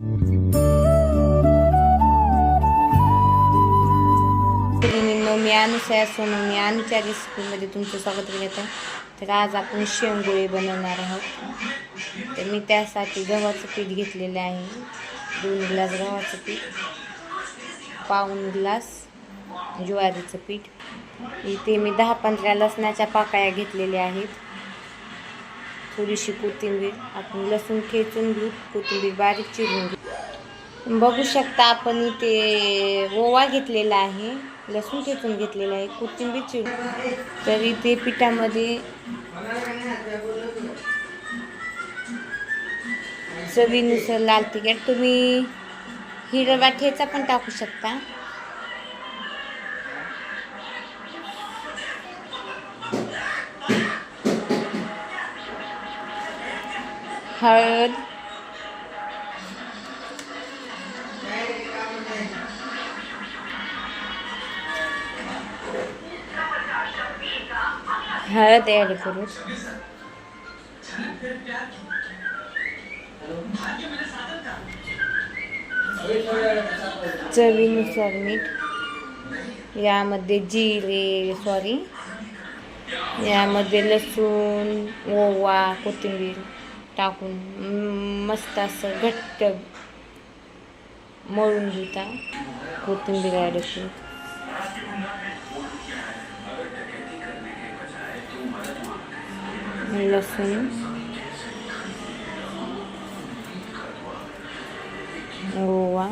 मी अनुसया सोनू मी अनुच्या रेसिपीमध्ये तुमचं स्वागत करत आहे तर आज आपण शेंगोळे बनवणार आहोत. तर मी त्यासाठी गव्हाचं पीठ घेतलेलं आहे. दोन ग्लास गव्हाचं पीठ पाऊन ग्लास ज्वारीचं पीठ. इथे मी दहा पंधरा लसणाच्या पाकळ्या घेतलेल्या आहेत. थोडीशी कोथिंबीर आपण लसूण खेचून घेऊ कोथिंबीर बारीक चिरून घेऊ. बघू शकता आपण इथे ओवा घेतलेला आहे लसूण खेचून घेतलेला आहे कोथिंबीर चिरून. तर इथे पिठामध्ये चवीनुसार लाल तिखट तुम्ही हिरवा ठेचा पण टाकू शकता. हळद हळद ॲड करू चवीनुसार मीठ. यामध्ये जिरे सॉरी यामध्ये लसूण ओवा कोथिंबीर. टाकून मस्त असं घट्ट मळून घेता कोथिंबीर ॲड करू लसूण. गोवा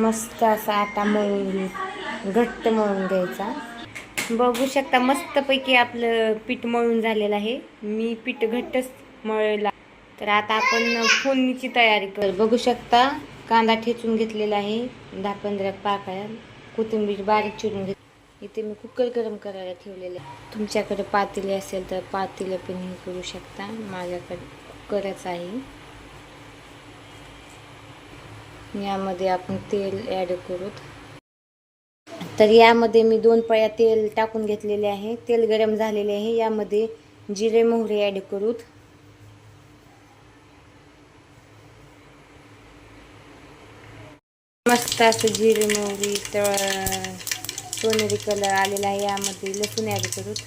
मस्त असा आता मळून घट्ट मळून घ्यायचा. बघू शकता मस्तपैकी आपलं पीठ मळून झालेलं आहे. मी पीठ घट्टच मळला. तर आता आपण फोडणीची तयारी कर बघू शकता कांदा ठेचून घेतलेला आहे दहा पंधरा पाकळ्या कोथिंबीर बारीक चिरून घेत इथे मी कुकर गरम करायला ठेवलेले आहे. तुमच्याकडे पातेले असेल तर पातेलं पण हे करू शकता माझ्याकडे कुकरच आहे. यामध्ये आपण तेल ॲड करू. तर यामध्ये मी दोन पळ्या तेल टाकून घेतलेले आहे. तेल गरम झालेले आहे. यामध्ये जिरे मोहरे ॲड करूत मस्त असं जिरे मोहरी तळ सोनेरी कलर आलेला आहे. यामध्ये लसूण ॲड करूत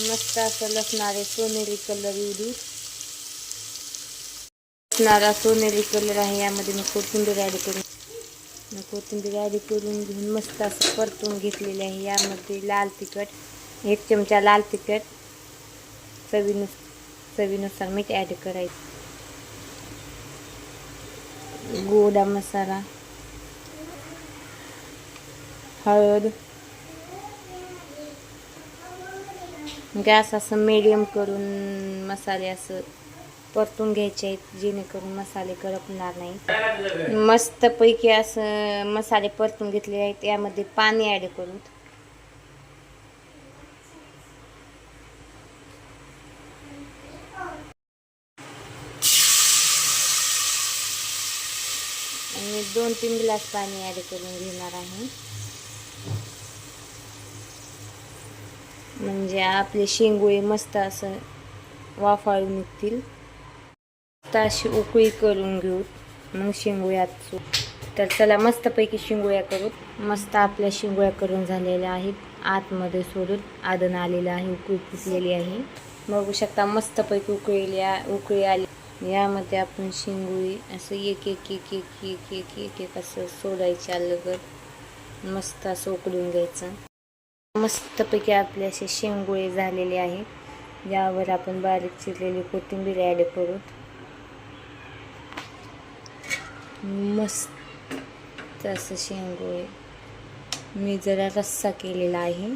मस्त असं लसणारे सोनेरी कलर येऊ असणारा सोनेरी कलर आहे यामध्ये मी कोथिंबीर ॲड करून मग कोथिंबीर ॲड करून घेऊन मस्त असं परतून घेतलेले आहे. यामध्ये लाल तिखट एक चमचा लाल तिखट चवीनुस चवीनुसार मीठ ॲड करायचं. गोडा मसाला हळद. गॅस असं मिडियम करून मसाले असं परतून घ्यायचे आहेत जेणेकरून मसाले करपणार नाही. मस्तपैकी असं मसाले परतून घेतले आहेत यामध्ये पाणी ॲड करून. आणि दोन तीन ग्लास पाणी ॲड करून घेणार आहे. म्हणजे आपले शेंगोळे मस्त असं वाफाळून निघतील. मस्त अशी उकळी करून घेऊ. मग शेंगोळ्यात तर चला मस्तपैकी शिंगोळ्या करू. मस्त आपल्या शिंगोळ्या करून झालेल्या आहेत. आतमध्ये सोडून आदन आलेलं आहे उकळी फुटलेली आहे. बघू शकता मस्तपैकी उकळी उकळी आली. यामध्ये आपण शिंगोळी असं एक एक एक एक एक एक एक एक असं सोडायचं अलगत मस्त असं उकळून घ्यायचं. मस्तपैकी आपले असे शेंगोळे झालेले आहेत यावर आपण बारीक चिरलेली कोथिंबीर ॲड करू. मस्त असं शेंगोळे. मी जरा रस्सा केलेला आहे.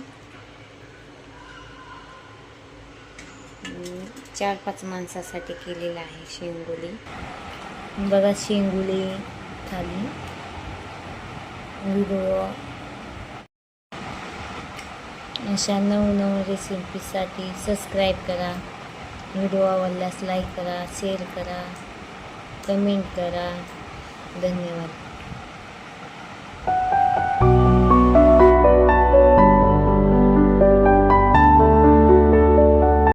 चार पाच माणसासाठी केलेला आहे शेंगोळे. बघा शेंगोळे थाली व्हिडिओ अशा नवनव रेसिपीसाठी सबस्क्राईब करा. व्हिडिओ आवडल्यास लाईक करा शेअर करा कमेंट करा. धन्यवाद